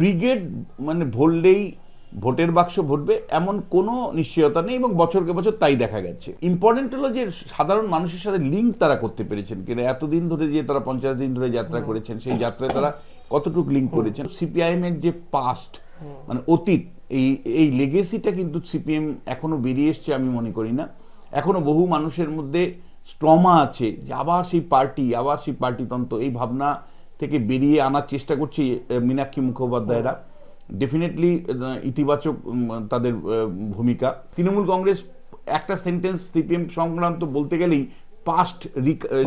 Brigade মানে ভরলেই ভোটের বাক্স ভরবে এমন কোনো নিশ্চয়তা নেই এবং বছরকে বছর তাই দেখা গেছে। ইম্পর্টেন্ট হলো যে সাধারণ মানুষের সাথে লিঙ্ক তারা করতে পেরেছেন কিনা এতদিন ধরে যে তারা পঞ্চাশ দিন ধরে যাত্রা করেছেন সেই যাত্রায় তারা কতটুকু লিঙ্ক করেছেন? সিপিআইএম এর যে পাস্ট মানে অতীত এই এই লেগেসিটা কিন্তু সিপিএম এখনও বেরিয়ে এসছে আমি মনে করি না। এখনও বহু মানুষের মধ্যে স্ট্রমা আছে যে আবার সেই পার্টি আবার সেই পার্টিতন্ত্র এই ভাবনা থেকে বেরিয়ে আনার চেষ্টা করছে মীনাক্ষী মুখোপাধ্যায়রা। ডেফিনেটলি ইতিবাচক তাদের ভূমিকা। তৃণমূল কংগ্রেস একটা সেন্টেন্স সিপিএম সংক্রান্ত বলতে গেলেই পাস্ট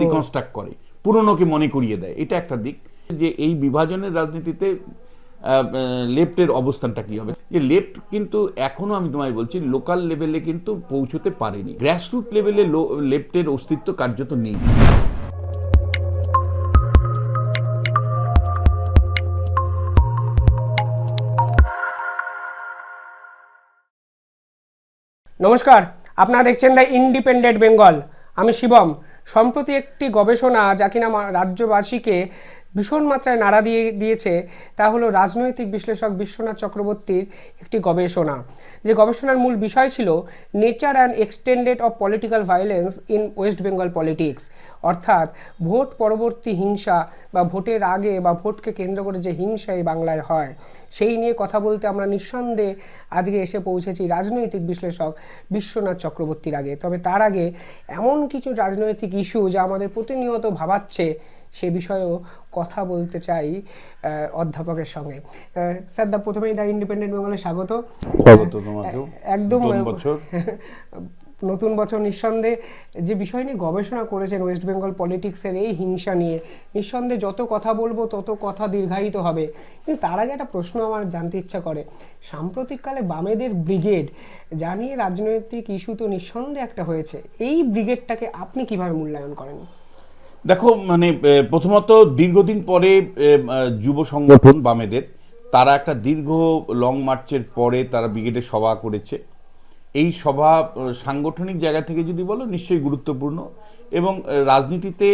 রিকনস্ট্রাক্ট করে। পুরনোকে মনে করিয়ে দেয়। এটা একটা দিক। যে এই বিভাজনের রাজনীতিতে লেফটের অবস্থানটা কি হবে? যে লেফট কিন্তু এখনও আমি তোমায় বলছি লোকাল লেভেলে কিন্তু পৌঁছতে পারেনি। গ্রাসরুট লেভেলে লেফটের অস্তিত্ব কার্যত নেই। নমস্কার আপনারা দেখছেন দ্য ইন্ডিপেন্ডেন্ট বেঙ্গল আমি শিবম। সম্প্রতি একটি গবেষণা যা কিনা রাজ্যবাসীকে ভীষণ মাত্রায় নাড়া দিয়ে দিয়েছে, তা হলো রাজনৈতিক বিশ্লেষক বিশ্বনাথ চক্রবর্তীর একটি গবেষণা। যে গবেষণার মূল বিষয় ছিল nature and extended of political violence in West Bengal politics. অর্থাৎ ভোট পরবর্তী হিংসা বা ভোটের আগে বা ভোটকে কেন্দ্র করে যে হিংসা এই বাংলায় হয়, সেই নিয়ে কথা বলতে আমরা নিঃসন্দেহে আজকে এসে পৌঁছেছি রাজনৈতিক বিশ্লেষক বিশ্বনাথ চক্রবর্তীর আগে। তবে তার আগে এমন কিছু রাজনৈতিক ইস্যু যা আমাদের প্রতিনিয়ত ভাবাচ্ছে সে বিষয়েও কথা বলতে চাই অধ্যাপকের সঙ্গে। স্যার দা প্রথমেই দা ইন্ডিপেন্ডেন্ট বেঙ্গলে স্বাগত। একদম নতুন বছর। নতুন বছর নিঃসন্দেহে যে বিষয় নিয়ে গবেষণা করেছেন ওয়েস্ট বেঙ্গল পলিটিক্সের এই হিংসা নিয়ে নিঃসন্দেহে যত কথা বলব তত কথা দীর্ঘায়িত হবে। কিন্তু তার আগে একটা প্রশ্ন আমার জানতে ইচ্ছা করে। সাম্প্রতিককালে বামেদের ব্রিগেড যা নিয়ে রাজনৈতিক ইস্যু তো নিঃসন্দেহে একটা হয়েছে। এই ব্রিগেডটাকে আপনি কীভাবে মূল্যায়ন করেন? দেখো মানে প্রথমত দীর্ঘদিন পরে যুব সংগঠন বামেদের, তারা একটা দীর্ঘ লং মার্চের পরে তারা ব্রিগেডের সভা করেছে। এই সভা সাংগঠনিক জায়গা থেকে যদি বলো, নিশ্চয়ই গুরুত্বপূর্ণ এবং রাজনীতিতে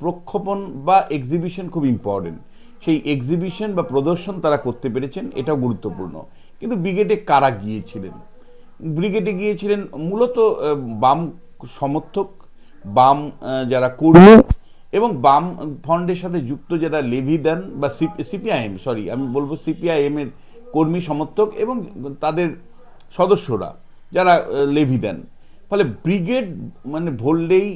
প্রক্ষোপণ বা এক্সিবিশন খুব ইম্পর্টেন্ট সেই এক্সিবিশন বা প্রদর্শন তারা করতে পেরেছেন, এটাও গুরুত্বপূর্ণ। কিন্তু ব্রিগেডে কারা গিয়েছিলেন? ব্রিগেডে গিয়েছিলেন মূলত বাম সমর্থক বাম যারা কর্মী এবং বাম ফন্ডের সাথে যুক্ত যারা লেভি দেন বা সিপিআইএম সরি আমি বলব সিপিআইএম এর কর্মী সমর্থক এবং তাদের সদস্যরা যারা লেভি দেন। ফলে ব্রিগেড মানে ভরলেই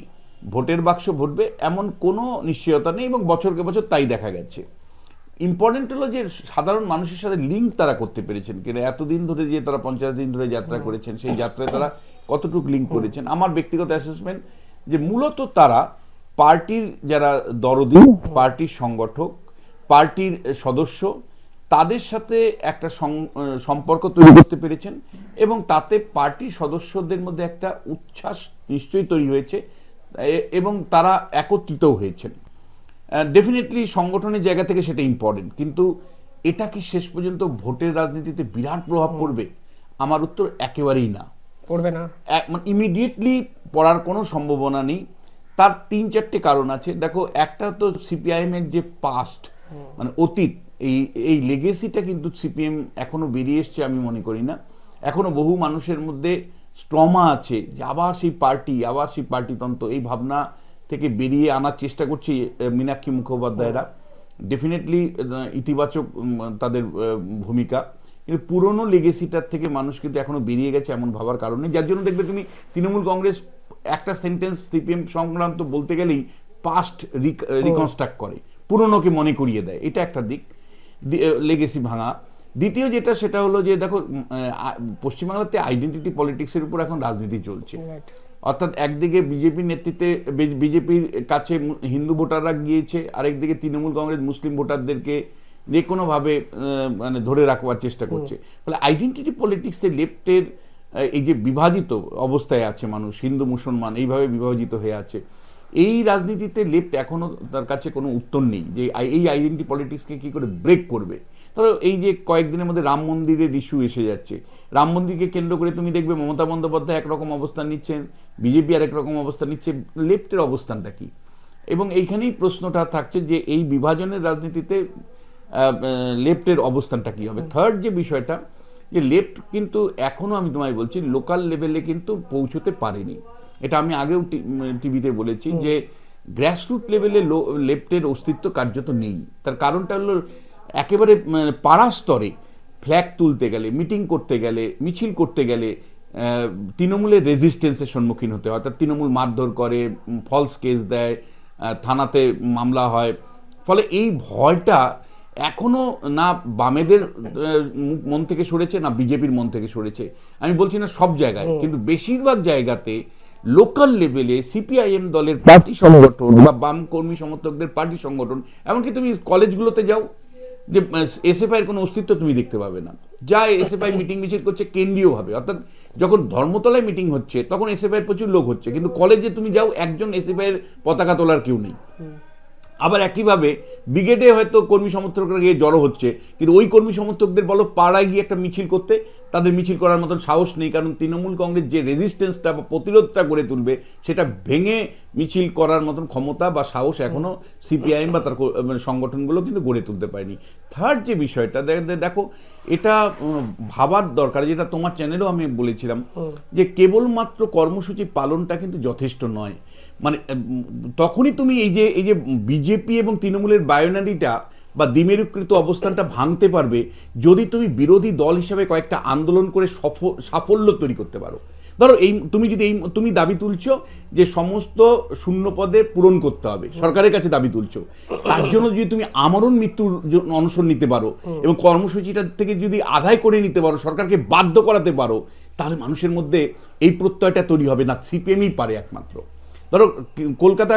ভোটের বাক্স ভরবে এমন কোনো নিশ্চয়তা নেই এবং বছরকে বছর তাই দেখা গেছে। ইম্পর্টেন্ট হলো যে সাধারণ মানুষের সাথে লিঙ্ক তারা করতে পেরেছেন কিনা এতদিন ধরে যে তারা পঞ্চাশ দিন ধরে যাত্রা করেছেন সেই যাত্রায় তারা কতটুকু লিঙ্ক করেছেন। আমার ব্যক্তিগত অ্যাসেসমেন্ট যে মূলত তারা পার্টির যারা দরদি পার্টির সংগঠক পার্টির সদস্য তাদের সাথে একটা সম্পর্ক তৈরি করতে পেরেছেন এবং তাতে পার্টির সদস্যদের মধ্যে একটা উচ্ছ্বাস নিশ্চয়ই তৈরি হয়েছে এবং তারা একত্রিতও হয়েছেন। ডেফিনেটলি সংগঠনের জায়গা থেকে সেটা ইম্পর্টেন্ট কিন্তু এটা কি শেষ পর্যন্ত ভোটের রাজনীতিতে বিরাট প্রভাব পড়বে? আমার উত্তর একেবারেই না। পড়বে না। ইমিডিয়েটলি পড়ার কোনো সম্ভাবনা নেই। তার তিন চারটে কারণ আছে। দেখো একটা তো সিপিআইএম এর যে পাস্ট মানে অতীত এই এই লেগেসিটা কিন্তু সিপিএম এখনও বেরিয়ে এসছে আমি মনে করি না। এখনও বহু মানুষের মধ্যে স্ট্রমা আছে যে আবার সেই পার্টি আবার সেই পার্টিতন্ত্র এই ভাবনা থেকে বেরিয়ে আনার চেষ্টা করছে মীনাক্ষী মুখোপাধ্যায়রা। ডেফিনেটলি ইতিবাচক তাদের ভূমিকা। কিন্তু পুরনো লেগেসিটার থেকে মানুষ কিন্তু এখনও বেরিয়ে গেছে এমন ভাবার কারণে যার জন্য দেখবে তুমি তৃণমূল কংগ্রেস একটা সেন্টেন্স সিপিএম সংক্রান্ত বলতে গেলেই পাস্ট রিকনস্ট্রাক্ট করে। পুরনোকে মনে করিয়ে দেয়। এটা একটা দিক। লেগেসি ভাঙা। দ্বিতীয় যেটা সেটা হলো যে দেখো পশ্চিমবাংলাতে আইডেন্টিটি পলিটিক্সের উপর এখন রাজনীতি চলছে। অর্থাৎ একদিকে বিজেপির নেতৃত্বে বিজেপির কাছে হিন্দু ভোটাররা গিয়েছে আরেকদিকে তৃণমূল কংগ্রেস মুসলিম ভোটারদেরকে যে কোনোভাবে মানে ধরে রাখবার চেষ্টা করছে। ফলে আইডেন্টিটি পলিটিক্সে লেফটের এই যে বিভাজিত অবস্থায় আছে মানুষ হিন্দু মুসলমান এইভাবে বিভাজিত হয়ে আছে এই রাজনীতিতে লেফট এখনও তার কাছে কোনো উত্তর নেই যে এই আইডেন্টি পলিটিক্সকে কী করে ব্রেক করবে। ধরো এই যে কয়েকদিনের মধ্যে রাম মন্দিরের ইস্যু এসে যাচ্ছে। রাম মন্দিরকে কেন্দ্র করে তুমি দেখবে মমতা বন্দ্যোপাধ্যায় একরকম অবস্থান নিচ্ছেন বিজেপি আর একরকম অবস্থান নিচ্ছে লেফটের অবস্থানটা কি? এবং এইখানেই প্রশ্নটা থাকছে যে এই বিভাজনের রাজনীতিতে লেফটের অবস্থানটা কি হবে? থার্ড যে বিষয়টা যে লেফট কিন্তু এখনও আমি তোমায় বলছি লোকাল লেভেলে কিন্তু পৌঁছতে পারেনি। এটা আমি আগেও টিভিতে বলেছি যে গ্রাসরুট লেভেলে লেফটের অস্তিত্ব কার্যত নেই। তার কারণটা হলো একেবারে পাড়া স্তরে ফ্ল্যাগ তুলতে গেলে মিটিং করতে গেলে মিছিল করতে গেলে তৃণমূলের রেজিস্ট্যান্সের সম্মুখীন হতে হয়। অর্থাৎ তৃণমূল মারধর করে ফলস কেস দেয় থানাতে মামলা হয়। ফলে এই ভয়টা এখনও না বামেদের মন থেকে সরেছে না বিজেপির মন থেকে সরেছে। আমি বলছি না সব জায়গায় কিন্তু বেশিরভাগ জায়গাতে লোকাল লেভেলে সিপিআইএম দলের পার্টি সংগঠন বা বাম কর্মী সমর্থকদের পার্টি সংগঠন এমনকি তুমি কলেজগুলোতে যাও যে এসএফআই এর কোনো অস্তিত্ব তুমি দেখতে পাবে না। যা এসএফআই মিটিং মিছিল করছে কেন্দ্রীয়ভাবে অর্থাৎ যখন ধর্মতলায় মিটিং হচ্ছে তখন এসএফআই এর প্রচুর লোক হচ্ছে। কিন্তু কলেজে তুমি যাও একজন এসএফআই এর পতাকা তোলার কেউ নেই। আবার একইভাবে ব্রিগেডে হয়তো কর্মী সমর্থকরা গিয়ে জড়ো হচ্ছে কিন্তু ওই কর্মী সমর্থকদের বলো পাড়ায় গিয়ে একটা মিছিল করতে তাদের মিছিল করার মতন সাহস নেই কারণ তৃণমূল কংগ্রেস যে রেজিস্ট্যান্সটা বা প্রতিরোধটা গড়ে তুলবে সেটা ভেঙে মিছিল করার মতন ক্ষমতা বা সাহস এখনও সিপিআইএম বা তার মানে সংগঠনগুলো কিন্তু গড়ে তুলতে পারেনি। থার্ড যে বিষয়টা দেখো এটা ভাবার দরকার যেটা তোমার চ্যানেলেও আমি বলেছিলাম যে কেবলমাত্র কর্মসূচি পালনটা কিন্তু যথেষ্ট নয়। মানে তখনই তুমি এই যে এই যে বিজেপি এবং তৃণমূলের বায়োনারিটা বা দ্বিমেরুকৃত অবস্থানটা ভাঙতে পারবে যদি তুমি বিরোধী দল হিসাবে কয়েকটা আন্দোলন করে সফ- সাফল্য তৈরি করতে পারো। ধরো এই তুমি যদি এই তুমি দাবি তুলছো যে সমস্ত শূন্য পদে পূরণ করতে হবে সরকারের কাছে দাবি তুলছো তার জন্য যদি তুমি আমরণ মৃত্যুর অনশন নিতে পারো এবং কর্মসূচিটা থেকে যদি আদায় করে নিতে পারো সরকারকে বাধ্য করাতে পারো তাহলে মানুষের মধ্যে এই প্রত্যয়টা তৈরি হবে না সিপিএমই পারে একমাত্র। ধরো, কলকাতা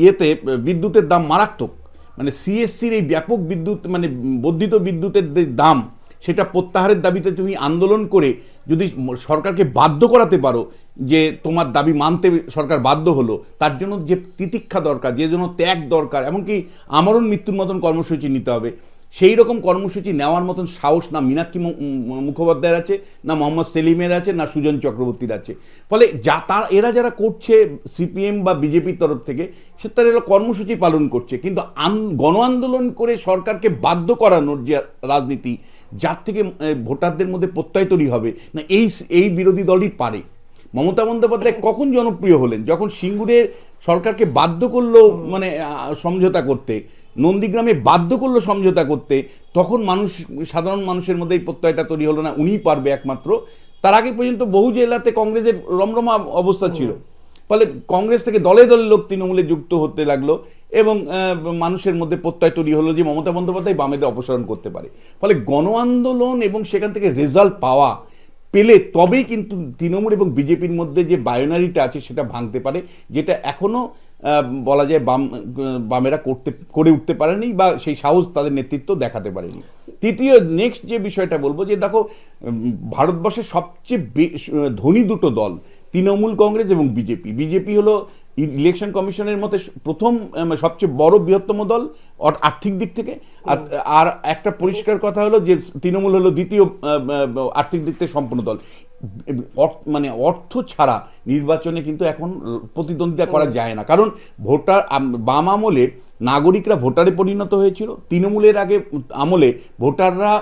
ইয়েতে বিদ্যুতের দাম মারাত্মক। মানে সিএসসির এই ব্যাপক বিদ্যুৎ মানে বর্ধিত বিদ্যুতের দাম, সেটা প্রত্যাহারের দাবিতে তুমি আন্দোলন করে যদি সরকারকে বাধ্য করাতে পারো যে তোমার দাবি মানতে সরকার বাধ্য হলো, তার জন্য যে তিতিক্ষা দরকার, যে জন্য ত্যাগ দরকার, এমনকি আমরণ মৃত্যুর মতন কর্মসূচি নিতে হবে সেই রকম কর্মসূচি নেওয়ার মতন সাহস না মীনাক্ষী মুখোপাধ্যায়ের আছে, না মোহাম্মদ সেলিমের আছে, না সুজন চক্রবর্তীর আছে। ফলে যা তার এরা যারা করছে সিপিএম বা বিজেপির তরফ থেকে, সে তারা এরা কর্মসূচি পালন করছে। কিন্তু গণ আন্দোলন করে সরকারকে বাধ্য করানোর যে রাজনীতি, যার থেকে ভোটারদের মধ্যে প্রত্যয় তৈরি হবে, না এই এই বিরোধী দলই পারে। মমতা বন্দ্যোপাধ্যায় কখন জনপ্রিয় হলেন? যখন সিঙ্গুরের সরকারকে বাধ্য করল মানে সমঝোতা করতে নন্দীগ্রামে বাধ্য করল সমঝোতা করতে তখন মানুষ সাধারণ মানুষের মধ্যে এই প্রত্যয়টা তৈরি হলো না উনিই পারবে একমাত্র। তার আগে পর্যন্ত বহু জেলাতে কংগ্রেসের রমরমা অবস্থা ছিল। ফলে কংগ্রেস থেকে দলে দলে লোক তৃণমূলে যুক্ত হতে লাগল এবং মানুষের মধ্যে প্রত্যয় তৈরি হলো যে মমতা বন্দ্যোপাধ্যায় বামেদের অপসারণ করতে পারে। ফলে গণ আন্দোলন এবং সেখান থেকে রেজাল্ট পাওয়া পেলে তবেই কিন্তু তৃণমূল এবং বিজেপির মধ্যে যে বায়োনারিটা আছে সেটা ভাঙতে পারে যেটা এখনও আহ, বলা যায় বাম, বামেরা করতে, করে উঠতে পারেনি বা সেই সাহস তাদের নেতৃত্ব দেখাতে পারেনি। তৃতীয় নেক্সট যে বিষয়টা বলব যে দেখো ভারতবর্ষের সবচেয়ে ধনী দুটো দল, তৃণমূল কংগ্রেস এবং বিজেপি। বিজেপি হলো ইলেকশন কমিশনের মতে প্রথম সবচেয়ে বড় বৃহত্তম দল আর্থিক দিক থেকে। আর একটা পরিষ্কার কথা হলো যে তৃণমূল হলো দ্বিতীয় আর্থিক দিক থেকে সম্পূর্ণ দল। মানে অর্থ ছাড়া নির্বাচনে কিন্তু এখন প্রতিদ্বন্দ্বিতা করা যায় না। কারণ ভোটার বাম আমলে নাগরিকরা ভোটারে পরিণত হয়েছিল, তৃণমূলের আগে আমলে ভোটাররা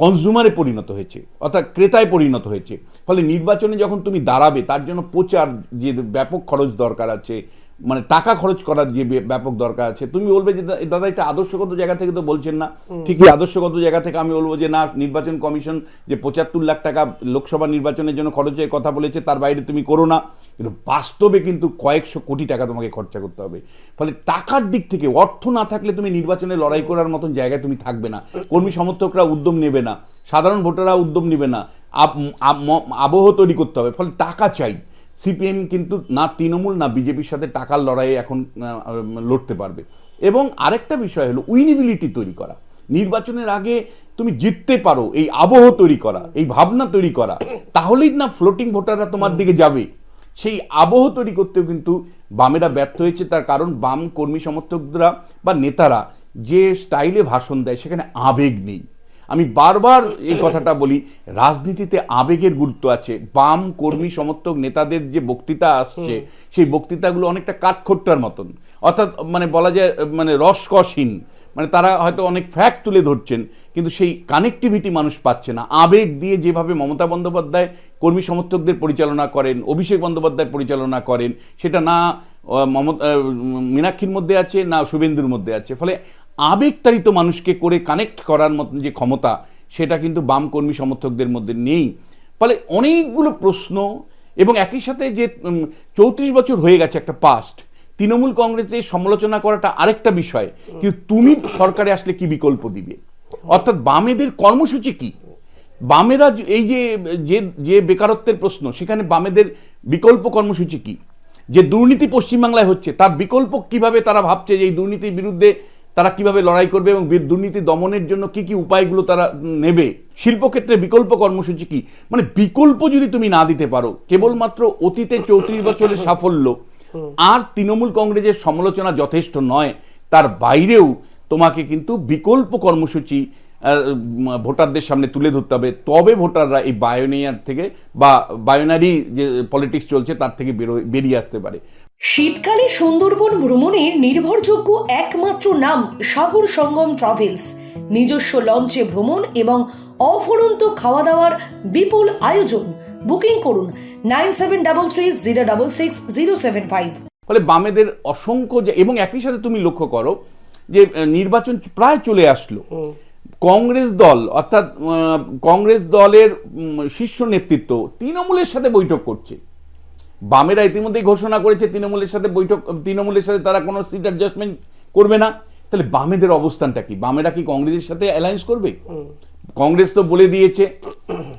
কনজিউমারে পরিণত হয়েছে, অর্থাৎ ক্রেতায় পরিণত হয়েছে। ফলে নির্বাচনে যখন তুমি দাঁড়াবে, তার জন্য প্রচার, যে ব্যাপক খরচ দরকার আছে মানে টাকা খরচ করার যে ব্যাপক দরকার আছে তুমি বলবে যে দাদা এটা আদর্শগত জায়গা থেকে তো বলছেন না। ঠিকই আদর্শগত জায়গা থেকে আমি বলব যে না নির্বাচন কমিশন যে পঁচাত্তর লাখ টাকা লোকসভা নির্বাচনের জন্য খরচের কথা বলেছে তার বাইরে তুমি করো না। কিন্তু বাস্তবে কিন্তু কয়েকশো কোটি টাকা তোমাকে খরচা করতে হবে। ফলে টাকার দিক থেকে অর্থ না থাকলে তুমি নির্বাচনে লড়াই করার মতন জায়গায় তুমি থাকবে না। কর্মী সমর্থকরা উদ্যম নেবে না। সাধারণ ভোটাররা উদ্যম নেবে না। আবহ তৈরি করতে হবে। ফলে টাকা চাই। সিপিএম কিন্তু না তৃণমূল, না বিজেপির সাথে টাকার লড়াইয়ে এখন লড়তে পারবে। এবং আরেকটা বিষয় হলো উইনিবিলিটি তৈরি করা। নির্বাচনের আগে তুমি জিততে পারো এই আবহ তৈরি করা, এই ভাবনা তৈরি করা। তাহলেই না ফ্লোটিং ভোটাররা তোমার দিকে যাবে। সেই আবহ তৈরি করতেও কিন্তু বামেরা ব্যর্থ হয়েছে। তার কারণ বাম কর্মী সমর্থকরা বা নেতারা যে স্টাইলে ভাষণ দেয়, সেখানে আবেগ নেই। আমি বারবার এই কথাটা বলি, রাজনীতিতে আবেগের গুরুত্ব আছে। বাম কর্মী সমর্থক নেতাদের যে বক্তৃতা আসছে, সেই বক্তৃতাগুলো অনেকটা কাঠখোট্টার মতন। অর্থাৎ মানে বলা যায় মানে রসকসহীন। মানে তারা হয়তো অনেক ফ্যাক্ট তুলে ধরছেন, কিন্তু সেই কানেক্টিভিটি মানুষ পাচ্ছে না। আবেগ দিয়ে যেভাবে মমতা বন্দ্যোপাধ্যায় কর্মী সমর্থকদের পরিচালনা করেন, অভিষেক বন্দ্যোপাধ্যায় পরিচালনা করেন, সেটা না মমতা মীনাক্ষীর মধ্যে আছে, না শুভেন্দুর মধ্যে আছে। ফলে আবেগতাড়িত মানুষকে করে কানেক্ট করার মতন যে ক্ষমতা, সেটা কিন্তু বাম কর্মী সমর্থকদের মধ্যে নেই। ফলে অনেকগুলো প্রশ্ন এবং একই সাথে যে চৌত্রিশ বছর হয়ে গেছে একটা পাস্ট তৃণমূল কংগ্রেসের সমালোচনা করাটা আরেকটা বিষয় কিন্তু তুমি সরকারে আসলে কি বিকল্প দিবে? অর্থাৎ বামেদের কর্মসূচি কি? বামেরা এই যে যে যে বেকারত্বের প্রশ্ন, সেখানে বামেদের বিকল্প কর্মসূচি কি? যে দুর্নীতি পশ্চিমবাংলায় হচ্ছে, তার বিকল্প কীভাবে তারা ভাবছে যে এই দুর্নীতির বিরুদ্ধে তারা কীভাবে লড়াই করবে এবং দুর্নীতি দমনের জন্য কি কি উপায়গুলো তারা নেবে? শিল্পক্ষেত্রে বিকল্প কর্মসূচি কি? মানে বিকল্প যদি তুমি না দিতে পারো, কেবলমাত্র অতীতে চৌত্রিশ বছরের সাফল্য, আর তৃণমূল কংগ্রেসের সমালোচনা যথেষ্ট নয়, তার বাইরেও তোমাকে কিন্তু বিকল্প কর্মসূচি ভোটারদের সামনে তুলে ধরতে হবে। তবে ভোটাররা এই বায়োনিয়ার থেকে বা বায়োনারি যে পলিটিক্স চলছে, তার থেকে বেরোয় বেরিয়ে আসতে পারে। শীতকালে সুন্দরবন ভ্রমণের নির্ভরযোগ্য একমাত্র নাম সাগর সঙ্গম ট্রাভেলস। নিজস্ব লঞ্চে ভ্রমণ এবং অফুরন্ত খাওয়া দাওয়ার বিপুল আয়োজন। বুকিং করুন nine seven double three zero double six zero seven five. ফলে বামেদের অসংখ্য যে এবং একই সাথে তুমি লক্ষ্য করো যে নির্বাচন প্রায় চলে আসলো। কংগ্রেস দল অর্থাৎ কংগ্রেস দলের শীর্ষ নেতৃত্ব তৃণমূলের সাথে বৈঠক করছে। বামেরা ইতিমধ্যেই ঘোষণা করেছে তৃণমূলের সাথে বৈঠক, তৃণমূলের সাথে তারা কোনো সিট অ্যাডজাস্টমেন্ট করবে না। তাহলে বামেদের অবস্থানটা কি? বামেরা কি কংগ্রেসের সাথে অ্যালায়েন্স করবে? কংগ্রেস তো বলে দিয়েছে,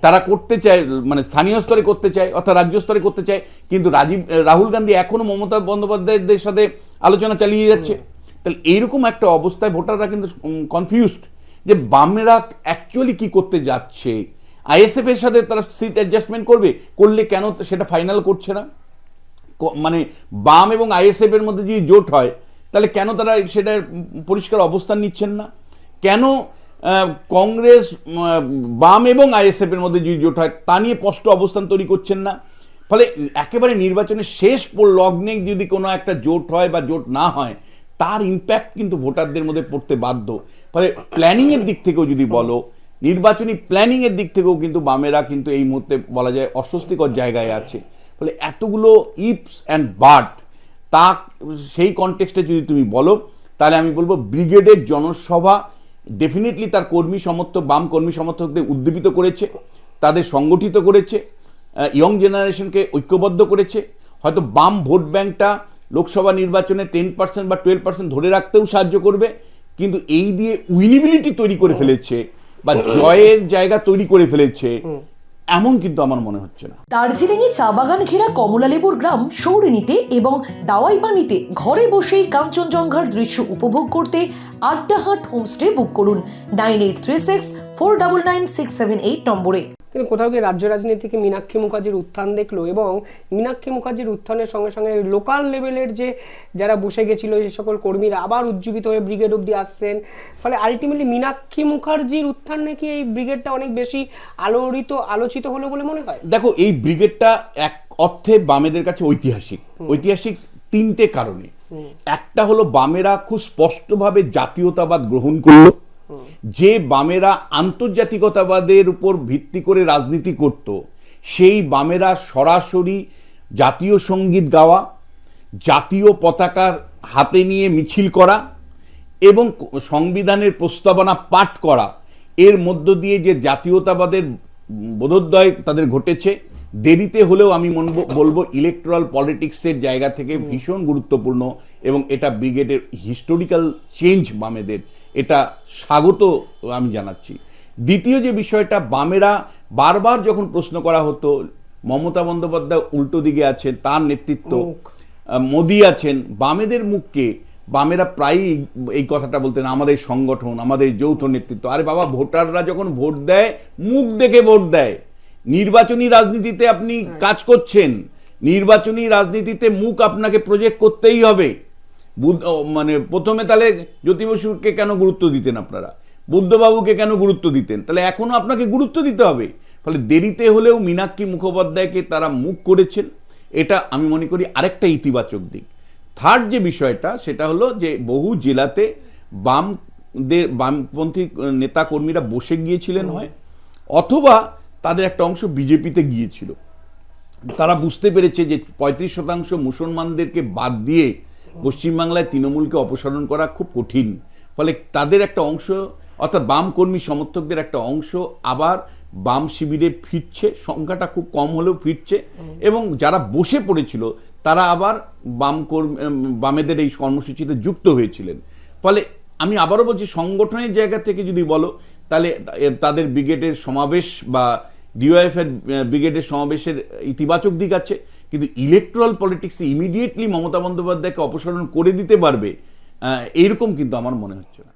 তারা করতে চায় মানে স্থানীয় স্তরে করতে চায়, অর্থাৎ রাজ্য স্তরে করতে চায়, কিন্তু রাজীব, রাহুল গান্ধী এখনও মমতা বন্দ্যোপাধ্যায়দের সাথে আলোচনা চালিয়ে যাচ্ছে। তাহলে এইরকম একটা অবস্থায় ভোটাররা কিন্তু কনফিউজড যে বামেরা অ্যাকচুয়ালি কি করতে যাচ্ছে আইএসএফ এর সাথে তারা সিট অ্যাডজাস্টমেন্ট করবে, করলে কেন সেটা ফাইনাল করছে না? মানে বাম এবং আইএসএফ এর মধ্যে যদি জোট হয়, তাহলে কেন তারা সেটার পরিষ্কার অবস্থান নিচ্ছেন না? কেন কংগ্রেস বাম এবং আইএসএফ এর মধ্যে যদি জোট হয়, তা নিয়ে স্পষ্ট অবস্থান তৈরি করছেন না? ফলে একেবারে নির্বাচনের শেষ লগ্নে যদি কোনো একটা জোট হয় বা জোট না হয়, তার ইম্প্যাক্ট কিন্তু ভোটারদের মধ্যে পড়তে বাধ্য। ফলে প্ল্যানিংয়ের দিক থেকেও যদি বলো নির্বাচনী প্ল্যানিংয়ের দিক থেকেও কিন্তু বামেরা কিন্তু এই মুহূর্তে বলা যায় অস্বস্তিকর জায়গায় আছে। ফলে এতগুলো ইপস অ্যান্ড বাট তা সেই কনটেক্সটে যদি তুমি বলো, তাহলে আমি বলব ব্রিগেডের জনসভা ডেফিনেটলি তার কর্মী সমর্থক, বাম কর্মী সমর্থকদের উদ্দীপিত করেছে, তাদের সংগঠিত করেছে ইয়ং জেনারেশনকে ঐক্যবদ্ধ করেছে। হয়তো বাম ভোট ব্যাংকটা লোকসভা নির্বাচনে টেন পার্সেন্ট বা টুয়েলভ পার্সেন্ট ধরে রাখতেও সাহায্য করবে, কিন্তু এই দিয়ে উইনিবিলিটি তৈরি করে ফেলেছে বা জয়ের জায়গা তৈরি করে ফেলেছে এমন কিন্তু আমার মনে হচ্ছে না। দার্জিলিংয়ে চা বাগান ঘেরা কমলালেবুর গ্রাম সৌরিনীতে এবং দাওয়াই পানিতে ঘরে বসেই কাঞ্চনজঙ্ঘার দৃশ্য উপভোগ করতে আড্ডাহাট হোমস্টে বুক করুন nine eight three six four double nine six seven eight নম্বরে। কিন্তু কোথাও গিয়ে রাজ্য রাজনীতিকে মীনাক্ষী মুখার্জির উত্থান দেখল এবং মীনাক্ষী মুখার্জির উত্থানের সঙ্গে সঙ্গে লোকাল লেভেলের যে যারা বসে গেছিল এই সকল কর্মীরা আবার উজ্জীবিত হয়ে ব্রিগেড অব্দি আসছেন। ফলে আলটিমেটলি মীনাক্ষী মুখার্জির উত্থান নাকি এই ব্রিগেডটা অনেক বেশি আলোড়িত আলোচিত হলো বলে মনে হয়? দেখো এই ব্রিগেডটা এক অর্থে বামেদের কাছে ঐতিহাসিক। ঐতিহাসিক তিনটে কারণে। একটা হলো বামেরা খুব স্পষ্টভাবে জাতীয়তাবাদ গ্রহণ করল। যে বামেরা আন্তর্জাতিকতাবাদের উপর ভিত্তি করে রাজনীতি করত, সেই বামেরা সরাসরি জাতীয় সংগীত গাওয়া, জাতীয় পতাকার হাতে নিয়ে মিছিল করা এবং সংবিধানের প্রস্তাবনা পাঠ করা। এর মধ্য দিয়ে যে জাতীয়তাবাদের বোধোদয় তাদের ঘটেছে, দেরিতে হলেও আমি মনব- বলব ইলেকট্রাল পলিটিক্সের জায়গা থেকে ভীষণ গুরুত্বপূর্ণ এবং এটা ব্রিগেডের হিস্টোরিক্যাল চেঞ্জ বামেদের এটা স্বাগত আমি জানাচ্ছি। দ্বিতীয় যে বিষয়টা বামেরা বারবার যখন প্রশ্ন করা হতো মমতা বন্দ্যোপাধ্যায় উল্টো দিকে আছেন তার নেতৃত্ব মোদি আছেন বামেদের মুখকে বামেরা প্রায়ই এই কথাটা বলতেন আমাদের সংগঠন আমাদের যৌথ নেতৃত্ব। আরে বাবা ভোটাররা যখন ভোট দেয় মুখ দেখে ভোট দেয়। নির্বাচনী রাজনীতিতে আপনি কাজ করছেন নির্বাচনী রাজনীতিতে মুখ আপনাকে প্রজেক্ট করতেই হবে। বুদ্ধ মানে প্রথমে তাহলে জ্যোতি বসুকে কেন গুরুত্ব দিতেন আপনারা? বুদ্ধবাবুকে কেন গুরুত্ব দিতেন? তাহলে এখনও আপনাকে গুরুত্ব দিতে হবে। ফলে দেরিতে হলেও মীনাক্ষী মুখোপাধ্যায়কে তারা মুখ করেছেন। এটা আমি মনে করি আরেকটা ইতিবাচক দিক। থার্ড যে বিষয়টা, সেটা হলো যে বহু জেলাতে বাম বামদের, বামপন্থী নেতা কর্মীরা বসে গিয়েছিলেন হয়, অথবা তাদের একটা অংশ বিজেপিতে গিয়েছিল। তারা বুঝতে পেরেছে যে পঁয়ত্রিশ শতাংশ মুসলমানদেরকে বাদ দিয়ে পশ্চিমবাংলায় তৃণমূলকে অপসারণ করা খুব কঠিন। ফলে তাদের একটা অংশ, অর্থাৎ বাম কর্মী সমর্থকদের একটা অংশ আবার বাম শিবিরে ফিরছে, সংখ্যাটা খুব কম হলেও ফিরছে এবং যারা বসে পড়েছিল, তারা আবার বাম কর্মী বামেদের এই কর্মসূচিতে যুক্ত হয়েছিলেন। ফলে আমি আবারও বলছি, সংগঠনের জায়গা থেকে যদি বলো, তাহলে তাদের ব্রিগেডের সমাবেশ বা ডিওএফ এর ব্রিগেডের সমাবেশের ইতিবাচক দিক আছে। কিন্তু ইলেকট্রাল পলিটিক্সে ইমিডিয়েটলি মমতা বন্দ্যোপাধ্যায়কে অপসারণ করে দিতে পারবে এরকম কিন্তু আমার মনে হচ্ছে না।